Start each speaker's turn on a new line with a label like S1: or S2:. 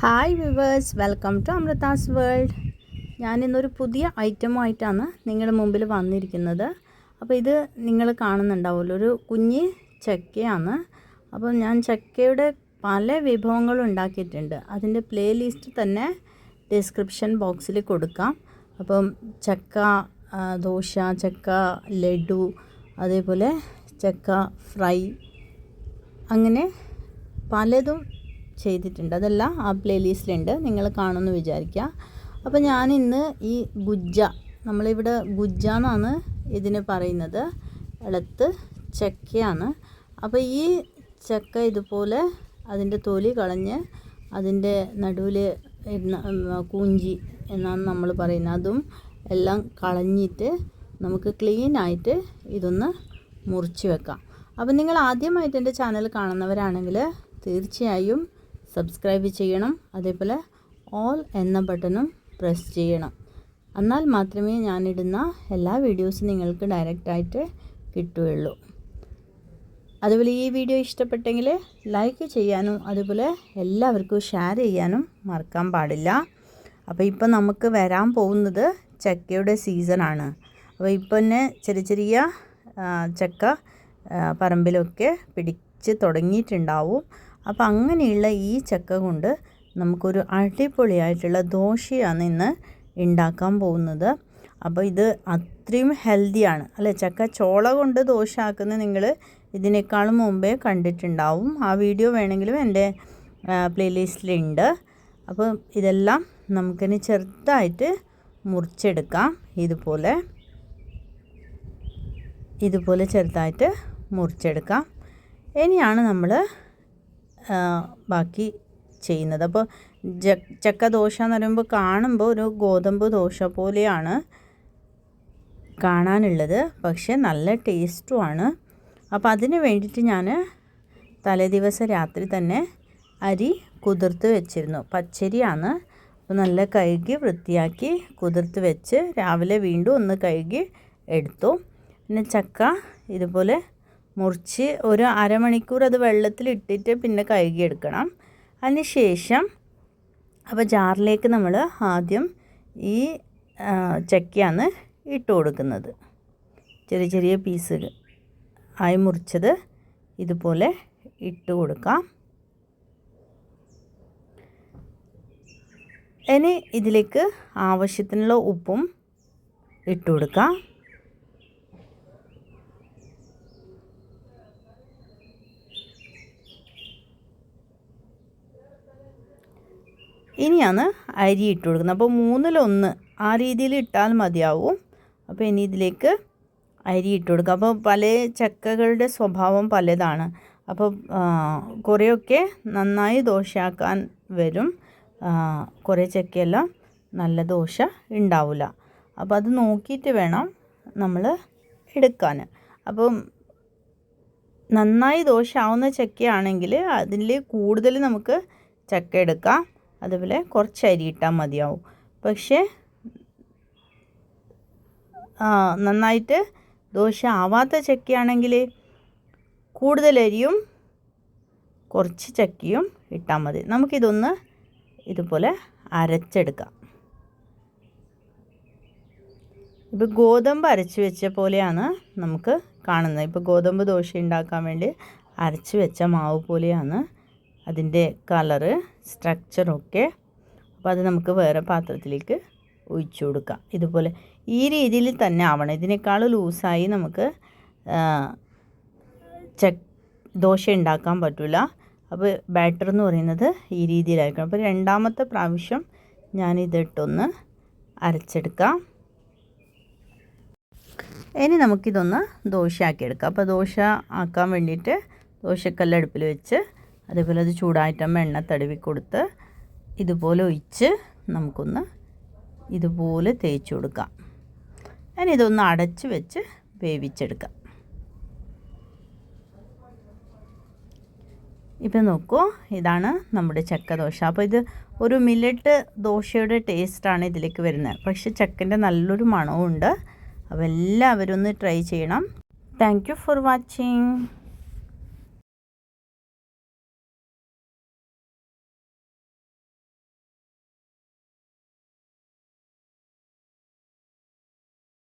S1: Hi viewers welcome to Amrutha's world ഞാനിന്നൊരു പുതിയ ഐറ്റമായിട്ടാണ് നിങ്ങളുടെ മുമ്പിൽ വന്നിരിക്കുന്നത്. അപ്പോൾ ഇത് നിങ്ങൾ കാണുന്നുണ്ടാവുമല്ലോ. ഒരു കുഞ്ഞ് ചക്കയാണ്. അപ്പോൾ ഞാൻ ചക്കയുടെ പല വിഭവങ്ങളും ഉണ്ടാക്കിയിട്ടുണ്ട്. അതിന്റെ പ്ലേ ലിസ്റ്റ് തന്നെ ഡിസ്ക്രിപ്ഷൻ ബോക്സിൽ കൊടുക്കാം. അപ്പം ചക്ക ദോശ ചക്ക ലഡു അതേപോലെ ചക്ക ഫ്രൈ അങ്ങനെ പലതും ചെയ്തിട്ടുണ്ട്. അതെല്ലാം ആ പ്ലേലിസ്റ്റിലുണ്ട് നിങ്ങൾ കാണുമെന്ന് വിചാരിക്കുക. അപ്പോൾ ഞാൻ ഇന്ന് ഈ ഗുജ്ജ നമ്മളിവിടെ ഗുജ്ജ എന്നാണ് ഇതിന് പറയുന്നത്. ഇളത്ത് ചക്കയാണ്. അപ്പോൾ ഈ ചക്ക ഇതുപോലെ അതിന്റെ തൊലി കളഞ്ഞ് അതിന്റെ നടുവിൽ കൂഞ്ചി എന്നാണ് നമ്മൾ പറയുന്നത്. അതും എല്ലാം കളഞ്ഞിട്ട് നമുക്ക് ക്ലീനായിട്ട് ഇതൊന്ന് മുറിച്ച് വെക്കാം. അപ്പം നിങ്ങൾ ആദ്യമായിട്ട് എന്റെ ചാനൽ കാണുന്നവരാണെങ്കിൽ തീർച്ചയായും സബ്സ്ക്രൈബ് ചെയ്യണം. അതേപോലെ ഓൾ എന്ന ബട്ടണും പ്രസ് ചെയ്യണം. എന്നാൽ മാത്രമേ ഞാനിടുന്ന എല്ലാ വീഡിയോസും നിങ്ങൾക്ക് ഡയറക്റ്റായിട്ട് കിട്ടുകയുള്ളൂ. അതുപോലെ ഈ വീഡിയോ ഇഷ്ടപ്പെട്ടെങ്കിൽ ലൈക്ക് ചെയ്യാനും അതുപോലെ എല്ലാവർക്കും ഷെയർ ചെയ്യാനും മറക്കാൻ പാടില്ല. അപ്പോൾ ഇപ്പം നമുക്ക് വരാൻ പോകുന്നത് ചക്കയുടെ സീസണാണ് അപ്പോൾ ഇപ്പം തന്നെ ചെറിയ ചെറിയ ചക്ക പറമ്പിലൊക്കെ പിടിച്ച് തുടങ്ങിയിട്ടുണ്ടാവും. അപ്പോൾ അങ്ങനെയുള്ള ഈ ചക്ക കൊണ്ട് നമുക്കൊരു അടിപൊളിയായിട്ടുള്ള ദോശയാണ് ഇന്ന് ഉണ്ടാക്കാൻ പോകുന്നത്. അപ്പോൾ ഇത് അത്രയും ഹെൽത്തിയാണ് അല്ലെ ചക്ക ചോള കൊണ്ട് ദോശ ആക്കുന്ന നിങ്ങൾ ഇതിനേക്കാളും മുമ്പേ കണ്ടിട്ടുണ്ടാവും. ആ വീഡിയോ വേണമെങ്കിലും എന്റെ പ്ലേലിസ്റ്റിലുണ്ട് അപ്പോൾ ഇതെല്ലാം നമുക്കിനി ചെറുതായിട്ട് മുറിച്ചെടുക്കാം. ഇതുപോലെ ഇതുപോലെ ചെറുതായിട്ട് മുറിച്ചെടുക്കാം. ഇനിയാണ് നമ്മൾ ബാക്കി ചെയ്യുന്നത്. അപ്പോൾ ചക്ക ദോശ എന്ന് പറയുമ്പോൾ കാണുമ്പോൾ ഒരു ഗോതമ്പ് ദോശ പോലെയാണ് കാണാനുള്ളത്. പക്ഷേ നല്ല ടേസ്റ്റുമാണ് അപ്പോൾ അതിന് വേണ്ടിയിട്ട് ഞാൻ തലേദിവസം രാത്രി തന്നെ അരി കുതിർത്ത് വെച്ചിരുന്നു. പച്ചരിയാണ്. അപ്പോൾ നല്ല കഴുകി വൃത്തിയാക്കി കുതിർത്ത് വെച്ച് രാവിലെ വീണ്ടും ഒന്ന് കഴുകി എടുത്തു. പിന്നെ ചക്ക ഇതുപോലെ മുറിച്ച് ഒരു അരമണിക്കൂർ അത് വെള്ളത്തിലിട്ടിട്ട് പിന്നെ കഴുകി എടുക്കണം അതിന് ശേഷം അപ്പോൾ ജാറിലേക്ക് നമ്മൾ ആദ്യം ഈ ചക്കയാണ് ഇട്ട് കൊടുക്കുന്നത്. ചെറിയ ചെറിയ പീസ് ആയി മുറിച്ചത് ഇതുപോലെ ഇട്ട് കൊടുക്കാം. ഇനി ഇതിലേക്ക് ആവശ്യത്തിനുള്ള ഉപ്പും ഇട്ട് കൊടുക്കാം. ഇനിയാണ് അരി ഇട്ട് കൊടുക്കുന്നത്. അപ്പോൾ മൂന്നിലൊന്ന് ആ രീതിയിൽ ഇട്ടാൽ മതിയാവും. അപ്പോൾ ഇനി ഇതിലേക്ക് അരി ഇട്ട് കൊടുക്കുക. അപ്പോൾ പല ചക്കകളുടെ സ്വഭാവം പലതാണ്. അപ്പോൾ കുറേയൊക്കെ നന്നായി ദോശയാക്കാൻ വരും. കുറേ ചക്കയെല്ലാം നല്ല ദോശ ഉണ്ടാവില്ല. അപ്പോൾ അത് നോക്കിയിട്ട് വേണം നമ്മൾ എടുക്കാൻ. അപ്പം നന്നായി ദോശ ആവുന്ന ചക്കയാണെങ്കിൽ അതിൽ കൂടുതൽ നമുക്ക് ചക്ക എടുക്കാം. അതുപോലെ കുറച്ച് അരി ഇട്ടാൽ മതിയാവും. പക്ഷേ നന്നായിട്ട് ദോശ ആവാത്ത ചക്കയാണെങ്കിൽ കൂടുതൽ അരിയും കുറച്ച് ചക്കയും ഇട്ടാൽ മതി. നമുക്കിതൊന്ന് ഇതുപോലെ അരച്ചെടുക്കാം. ഇപ്പോൾ ഗോതമ്പ് അരച്ച് വെച്ച പോലെയാണ് നമുക്ക് കാണുന്നത്. ഇപ്പോൾ ഗോതമ്പ് ദോശ ഉണ്ടാക്കാൻ വേണ്ടി അരച്ച് വെച്ച മാവ് പോലെയാണ് അതിന്റെ കളറ് സ്ട്രക്ചറൊക്കെ അപ്പോൾ അത് നമുക്ക് വേറെ പാത്രത്തിലേക്ക് ഒഴിച്ചു കൊടുക്കാം. ഇതുപോലെ ഈ രീതിയിൽ തന്നെ ആവണം. ഇതിനേക്കാൾ ലൂസായി നമുക്ക് ആ, ചക് ദോശ ഉണ്ടാക്കാൻ പറ്റില്ല അപ്പോൾ ബാറ്റർ എന്ന് പറയുന്നത് ഈ രീതിയിലായിരിക്കണം. അപ്പോൾ രണ്ടാമത്തെ പ്രാവശ്യം ഞാനിതിട്ടൊന്ന് അരച്ചെടുക്കാം. ഇനി നമുക്കിതൊന്ന് ദോശയാക്കി എടുക്കാം അപ്പോൾ ദോശ ആക്കാൻ വേണ്ടിയിട്ട് ദോശക്കല്ല് അടുപ്പിൽ വെച്ച് അതേപോലെ അത് ചൂടായിട്ടാകുമ്പോൾ എണ്ണ തടവി കൊടുത്ത് ഇതുപോലെ ഒഴിച്ച് നമുക്കൊന്ന് ഇതുപോലെ തേച്ച് കൊടുക്കാം. ഞാൻ ഇതൊന്ന് അടച്ച് വെച്ച് വേവിച്ചെടുക്കാം. ഇപ്പം നോക്കൂ ഇതാണ് നമ്മുടെ ചക്ക ദോശ അപ്പോൾ ഇത് ഒരു മില്ലറ്റ് ദോശയുടെ ടേസ്റ്റാണ് ഇതിലേക്ക് വരുന്നത്. പക്ഷേ ചക്കന്റെ നല്ലൊരു മണവും ഉണ്ട് അപ്പോൾ എല്ലാവരും ഒന്ന് ട്രൈ ചെയ്യണം. Thank for watching.